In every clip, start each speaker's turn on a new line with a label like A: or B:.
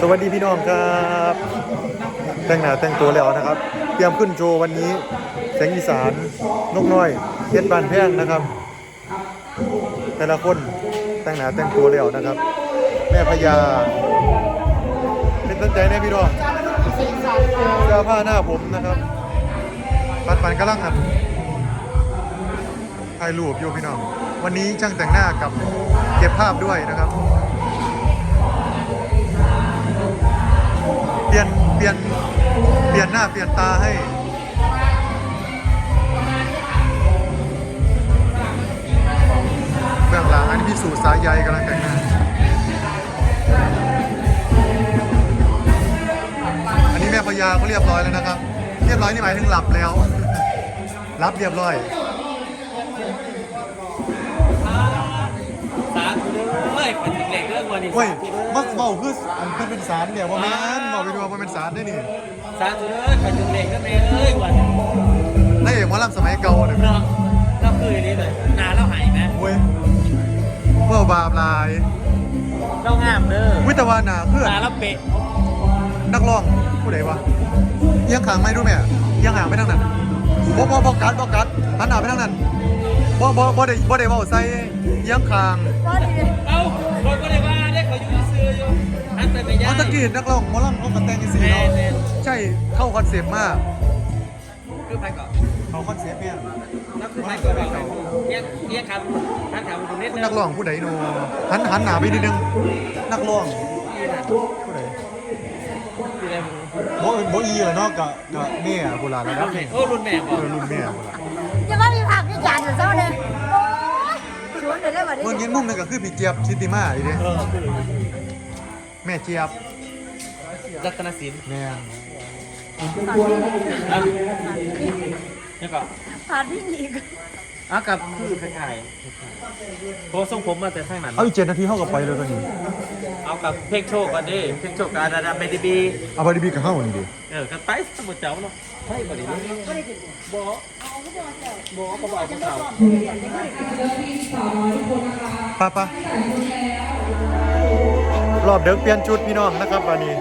A: สวัสดีพี่น้องครับ แต่งหน้าแต่งตัวแล้วนะครับ เตรียมขึ้นโชว์วันนี้แสงอีสานนกน้อยเฮ็ดบานแพงนะครับ แต่ละคนแต่งหน้าแต่งตัวแล้วนะครับ แม่พญาเป็นตั้งใจแน่พี่น้องเสื้อผ้าหน้าผมนะครับปันปันกำลังอัดถ่ายรูปอยู่พี่น้อง วันนี้ช่างแต่งหน้ากับเก็บภาพด้วยนะครับ เปลี่ยนเปลี่ยนหน้าเปลี่ยนตาให้เบื้องหลังอันนี้พี่สู่สายใยกำลังแต่งหน้าอันนี้แม่พญาเขาเรียบร้อยแล้วนะครับ เรียบร้อยนี่หมายถึงหลับแล้วรับเรียบร้อย
B: สาธุเอ้ย รื่องวันนี้
A: เฮ้ยมักเมาคืออันคือเป็นสารเนี่ยว่าแม่นเมาไปดูว่าเป็นสารได้นี่
B: สาธุเอ้ยเป็นเด็กก็เมย์เอ้ยวัน
A: ได้เอกหมาลำสมัยเก่าเนี่ย
B: เนาะเราคือนี่เลยนานแล้วหายไหม
A: เว้ยเว่าบาปหลาย
B: เรางามเด้อ
A: วิตาวานาเพื่อน
B: นานแล้วเป๊ะ
A: นักร้องผู้ใดวะเอียงขางไม่รู้แม่เอียงหางไปทางนั้นบ่บ่บ่กัดบ่กัดหันหน้าไปทางนั้น บ่บ่บ่ได้บ่ได้เว้าใส่เอียงขาง
B: เอ้าคนก็ได้ว่าได้เขาอยู่ซื้ออยู่อันเป็นไม่ยา
A: เอา
B: ก
A: ตะกี้นักร้องหมอลำเขาก็แต่งจังซี่
B: แม่
A: เนาะ
B: แม่
A: ใช่เข้าคอนเซปต์มาก
B: คือไปก่อน
A: เข้าคอนเซปต์เนี่ย
B: แล้วคือไปก่อนเรียกเรียกคำท่านถามคุณนิดนึง
A: นักร้องผู้ใดโนหันหันหน้าไปนิดนึงนักร้องผู้ใด
B: ที่ไหน
A: บ่อื่นบ่อีเหรอเนาะกะกะแม่โบราณแล้ว
B: รุ่
A: นะ
B: นแม่โอ้รุ่นแม่บ
A: เอ
B: อก
A: อรุ่นแม่โบราณ
C: อย่ามามีผักมีจานอยู่เจ้าเลยโอ้ย ชวนเลยได้บัดนี้
A: เมื่อกี้มุมนึงก็คือพี่เจี๊ยบชิติมาอีเด้
B: เออคือ
A: แม่เจี๊ยบ
B: รัตนศิลป์
A: แม่
B: นี่ก็
C: ผ่านพี่หญิ ง
B: อะกับคือคล้ายๆเพราะส่งผมมาแต่ข้างนั้น
A: เอาอีกเจ็ดนาทีเข้ากับไปเลยตอนนี้
B: เอากับเพลงโชคก่อนดิเพลงโชคกับอาดาดาเบดีบี
A: เอาไปดีบีกับเข้านี่ดิ
B: เออกันไปสมุดเจ้าเนาะใช่บ่ดีบ่บ่ก็บอกเขา
A: ป้าป้ารอบเด็กเปลี่ยนชุดพี่น้องนะครับวันนี้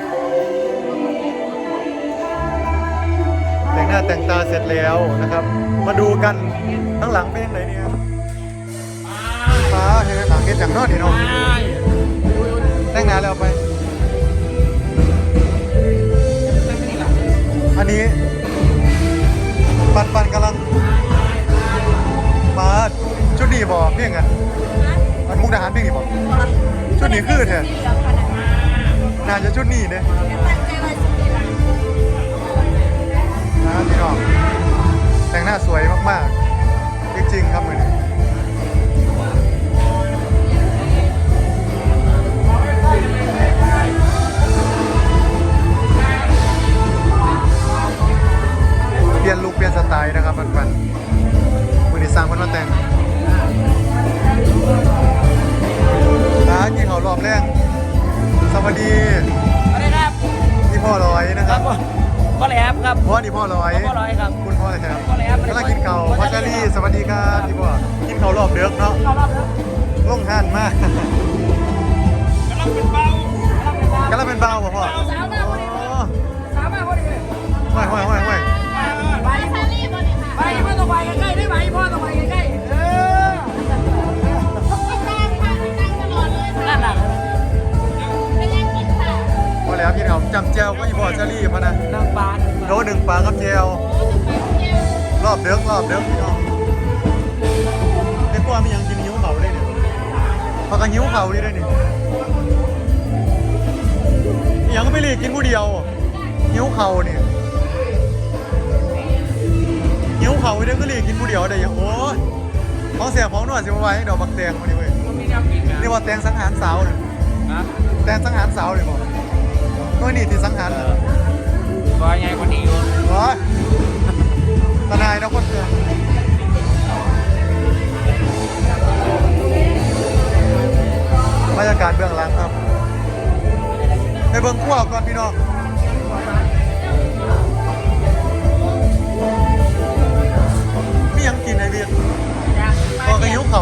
A: แต่งหน้าแต่งตาเสร็จแล้วนะครับ มาดูกันข้างหลังเป็นยังไงเนี่ยป้าเห็นหลังเห็นอย่างนอดีเนาะแต่งหน้าแล้วไป อันนี้ ปันปันกำลังมาชุดนี้บอกเพียงกันมันมุกดาหารเพียงนี่บอกชุดนี้คือแท้น่าจะชุดนี้เนี่ย นะพี่น้องแต่งหน้าสวยมากๆจริงๆครับมือนี้าวพ่อเชอรี่สวัสดีครับพี่พ่อกินเขาวรอบเดือกเนาะลงหันมาก
B: กำลังเป็นเบากำ
A: ลังเป็นเบาป่ะพ่อ
C: สาวมาพอดี
A: อ๋อ
C: สาวมาพอดี
A: ห่วยห่วยห่วยห่วย
C: ไปซาลี่พอดีค่ะ
D: ไปพ่อต้องไปใกล้ๆได้ไหมพ่อต้องไปใกล้ๆเออ
B: นั่นน่ะ
A: พอแล้วพี่เขาจำเจวก็อีพ่อเชอรี่มานะ
B: นางบาน
A: โลหนึ่งปลากับเจว รอบเดือกรอบเดือกพี่น้องเด็กว่ามียังกินหิวเขาเลยเนี่ยพอกันหิวเขาดีด้วยนี่อิหยังก็ไม่รีกินผู้เดียวหิวเขาเนี่ยหิวเขาเด้อก็รีกินผู้เดียวได้ยังโอ้ยของเสียของหนวดสิบไว้ดอกบักแตงมาดิเว้ย
B: มีแนวกินนะ
A: นี่ว่าแตงสังหารสาวเนี่ย
B: นะ
A: แตงสังหารสาวเลยบอกน้อยนี่ที่สังหารเหรอ
B: ก็ยังไงคนนี้อยู่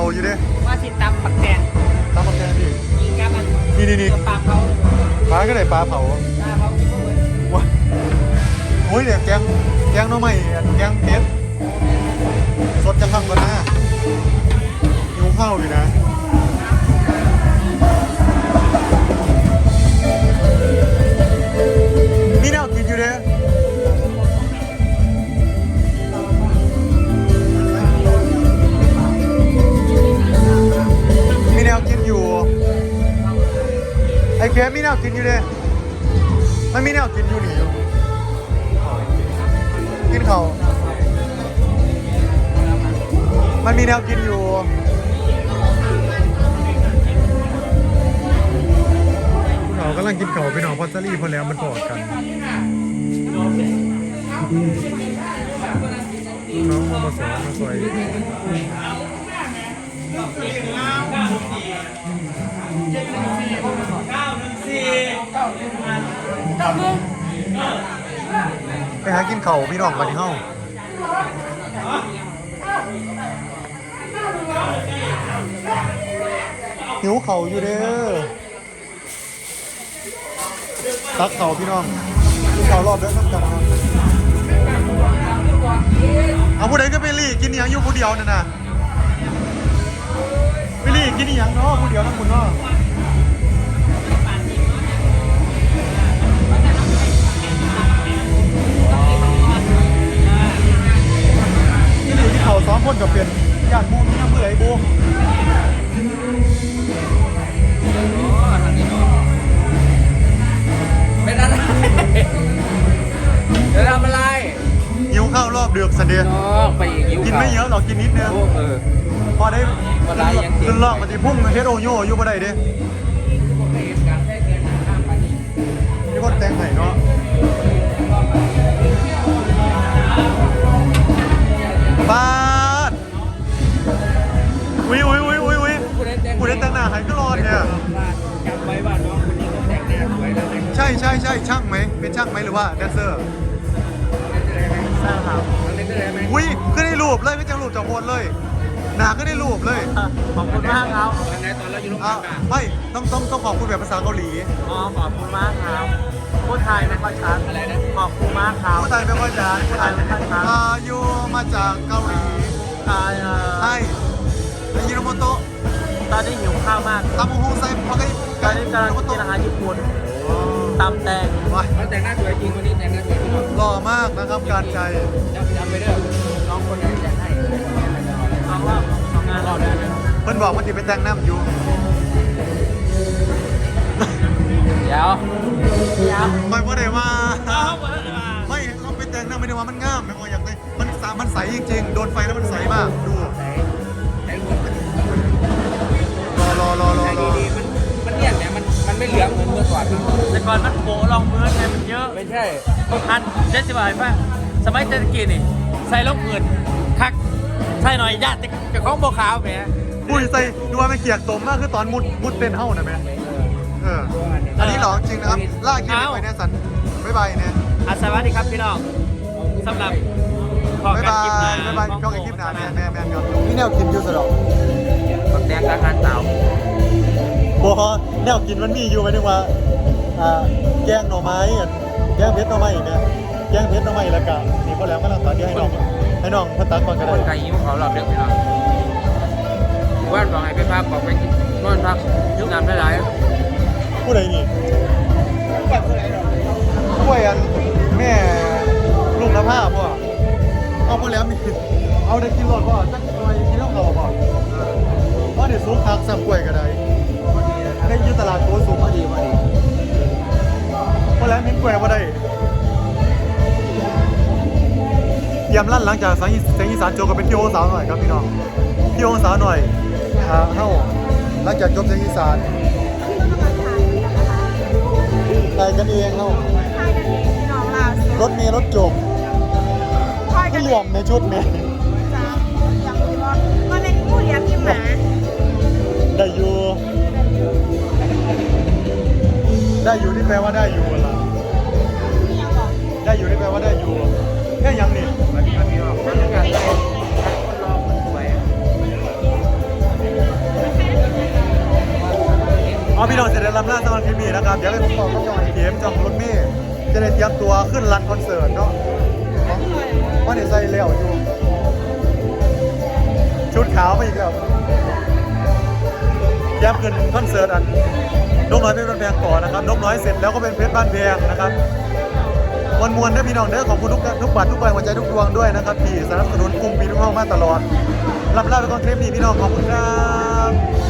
A: อกระยิ้วเข่าอยู่เด้
B: ว่าสิตำปักแตง
A: ตามมาแกพี่
B: ยิงกับมัน
A: นี่นี่นี่
B: ตัวปากเขา
A: ปปลาก็ได้ปลาเผาว้าโอ้ยเดี๋ยวแกงแกงหน้อไม่แกงเผ็ดสดจะข้างก่อนนะหิวข้าวอยู่นะ ด้มันมีแนวกินอยู่นี่อยู่ กินเขา มันมีแนวกินอยู่ เรากำลังกินเขาวไปหนองพอสลี่พอแล้วมันพอดกัน น้องมมสองมาสวย ไปหากินเขาพี่น้องมาที่ห้องหิวเขาอยู่เด้อตักเขาพี่น้องกินเขารอบเด้อน้ำกันเอาผู้ใดก็ไปรีกินอหย่างอยู่ผู้เดียวนั่นน่ะไปรีกินอหย่างเนาะผู้เดียวทั้งคุณเนาะ กับเป็นญาติบูมีน้ำเบื่อไอ้บู
D: เป็นอะไรเดี๋ยวทำอะไร
A: หิวข้าวรอบเดือกสันเดีย
D: น้องไปอีกยิ้ว
A: กินไม่เยอะหรอกกินนิดนึง
D: เออ
A: พอได้
D: บ่ได้ยังกิน
A: ขึ้นลอกมาที่พุ่งเฮดโอโยอยู่บ่ได้เด้มีคนแต่งให้เนาะบาด อุ้ยอุ้ยอุ้ยอุ้ยอุ้ยกูได้แต่งหน้าให้ก็รอดเนี่ย
D: จำไว้ว่าน้องคนนี้ก็แต่งหน้าสวยแล้วแต่ง
A: ใช่ใช่ใช่ช่างไหมเป็นช่างไหมหรือว่าแดนเซอร์
D: สร้างครับทำได้ได้ไหม
A: อุ้ยก็ได้รูปเลยไม่จังรูปจากโพสเลยหนาก็ได้รูปเลย
D: ขอบคุณมากครับทำไงตอนเราอยู่โรงพยา
A: อะ
D: บาล
A: ไม่ต้องต้องต้องขอบคุณแบบภาษาเกาหลี
D: อ๋อขอบคุณมากครับพูดไทยไม่ค่อยชัดอะไรนะขอบคุณมากครับ
A: ผู้ไทยไม่ค่อยจะผู้ไทยไม่ค่อยจะอายุมาจากเกาหลี
D: ไทย
A: ไทยอายิโนโมโตะ
D: ตอนนี้หิวข้าวมาก
A: ตามฮูไซพอกัน
D: ตอนนี้กำลังกินอาหารญี่ปุ่นตำแตง
A: ว้าย
D: เขาแต่งหน้าสวยจริงวันนี้แต่งหน้าสวยจริง
A: หล่อมากนะครับการใจ
D: จำจำไปเด้อน้องคนนี้แต่งให้น้องว่าทำงานรอได้นะ
A: เพิ่นบอกว่าติไปแต่งน้ำอยู่
D: เดี๋ยวเดี๋ยว
A: ไม่ว่าได้ว่าไม่เราไปแต่งน้ำไม่ได้ว่ามันงามไม่พออยากได้มันสามันใสจริงๆโดนไฟแล้วมันใสมากดู
D: ก่อนมันโผล่รองพื้นไงมันเยอะไม่ใช่อันเจ็ดสิบาทป่ะสมัยเศรษฐกิจนี่ ใส่รองพื้นคักใส่หน่อยญาติกับของโบขาวแหม
A: ปุ้ยใส่ดูว่ามันเขียกสมมากคือตอนมุดมุดเต้นเฮ้านะแม่เอออันนี้หรอจริงนะครับล่าคิดไปเนี่ยสันบ๊ายบายเนี่ย
D: อะสวัสดีครับพี่น้องสำหรับขอ
A: บ๊าย
D: การ
A: บาย
D: กินนา
A: บ๊ายบายช่องไอคลิปหนาแม่แม่แม่ครับนี่แนวกินอยู่สะดอก
D: บักแดงกลางงานเต่า
A: บอแนวกินมันมีอยู่ไหมนึกว่า อ่าแกงหน่อไม้อะแกงเพชรหน่อไม้เนี่ยแกงเพชรหน่อไม้แล้วก็นี่พอแล้วก็ลังตัดเดี๋ยวให้น้องให้น้องเพันตัดก่อนก็
D: ค
A: ได้
D: นไก่ยิ้มเขาหลับเด็กพี่น้องว่านบอกให้ไปพักบอกไปนอนพักยุบน้ำได้หลาย
A: ผู้ใดนี่กล้วยอันแม่ลุงนภาพ่อเอาพอแล้วมีเอาได้กินรสพ่อจักหน่อยกินน้ำเขาพ่อว่าเดี๋ยวซุปคักซ้ำกล้วยก็ได้ได้ มลั่นหลังจากสังอีสังอีสานโจก็เป็นพี่โอสาวหน่อยครับพี่น้องพี่โอสาวหน่อยอ่าเฮ้าหลังจากจบสังอีสานไล่กันเองเฮ้า
C: ใช่กันเองพี่น้องลาว
A: รถเมล์รถจบ
C: ค่อยกั
A: ไม่
C: น
A: ร
C: เอ
A: วม
C: ง
A: ในชุดเมล์
C: จ้าอย่างที่บอกมันเป็นผู้เลี้ยงที่หมา
A: ได้อยู่ ได้อยู่ที่แปลว่าได้อยู่ล่ะ
C: ที่ยังบอก
A: ได้อยู่ที่แปลว่าได้อยู่แค่ยังนี่ ได้รับหน้าสมาคลิปมีนะครับ เดี๋ยวเลยผมบอกกับจองไอเกมจองรถเมย์จะได้เตรียมตัวขึ้นรันคอนเสิร์ตเนาะเพราะเดี๋ยวใส่เลี้ยวอยู่ ชุดขาวไปอีกแล้วเตรียมขึ้นคอนเสิร์ตอันนกน้อยเป็นบ้านแพงก่อนนะครับนกน้อยเสร็จแล้วก็เป็นเพชรบ้านแพงนะครับมวลมวลๆนะพี่น้องเด้อขอบคุณทุกทุกบาททุกใบหัวใจทุกดวงด้วยนะครับที่สนับสนุนกลุ่มปีทุกห้องมาตลอดรับลาไปก่อนคลิปนี้พี่น้องขอบคุณครับ